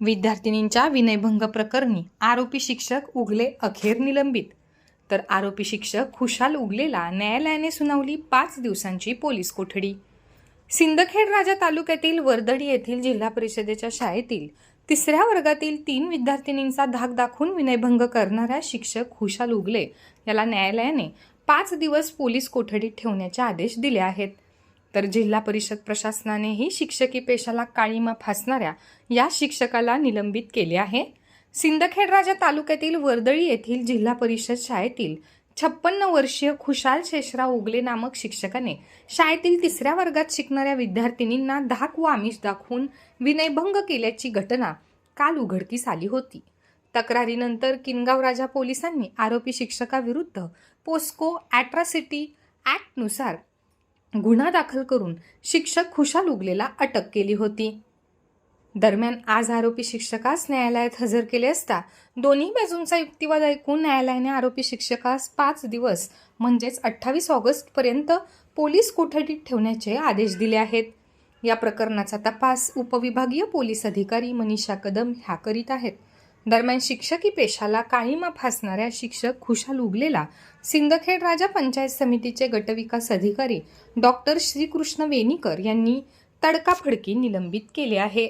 विद्यार्थिनींच्या विनयभंग प्रकरणी आरोपी शिक्षक उगले अखेर निलंबित. तर आरोपी शिक्षक खुशाल उगलेला न्यायालयाने सुनावली पाच दिवसांची पोलीस कोठडी. सिंदखेड राजा तालुक्यातील वर्दडी येथील जिल्हा परिषदेच्या शाळेतील तिसऱ्या वर्गातील तीन विद्यार्थिनींचा धाक दाखवून विनयभंग करणाऱ्या शिक्षक खुशाल उगले याला न्यायालयाने पाच दिवस पोलीस कोठडीत ठेवण्याचे आदेश दिले आहेत. तर जिल्हा परिषद प्रशासनानेही शिक्षकी पेशाला काळीमा फासणाऱ्या या शिक्षकाला निलंबित केले आहे. सिंदखेड राजा तालुक्यातील वर्दळी येथील जिल्हा परिषद शाळेतील छप्पन्न वर्षीय खुशाल शेषराव उगले नामक शिक्षकाने शाळेतील तिसऱ्या वर्गात शिकणाऱ्या विद्यार्थिनींना धाक व आमिष दाखवून विनयभंग केल्याची घटना काल उघडकीस आली होती. तक्रारीनंतर किनगाव राजा पोलिसांनी आरोपी शिक्षकाविरुद्ध पोस्को ॲट्रॉसिटी ॲक्टनुसार गुन्हा दाखल करून शिक्षक खुशाल उगलेला अटक केली होती. दरम्यान आज आरोपी शिक्षकास न्यायालयात हजर केले असता दोन्ही बाजूंचा युक्तिवाद ऐकून न्यायालयाने आरोपी शिक्षकास पाच दिवस म्हणजेच अठ्ठावीस ऑगस्टपर्यंत पोलीस कोठडीत ठेवण्याचे आदेश दिले आहेत. या प्रकरणाचा तपास उपविभागीय पोलीस अधिकारी मनीषा कदम ह्या करीत आहेत. दरम्यान शिक्षकी पेशाला काळीमा फासणाऱ्या शिक्षक खुशाल उगलेला सिंदखेड राजा पंचायत समितीचे गटविकास अधिकारी डॉक्टर श्रीकृष्ण वेनीकर यांनी तडकाफडकी निलंबित केले आहे.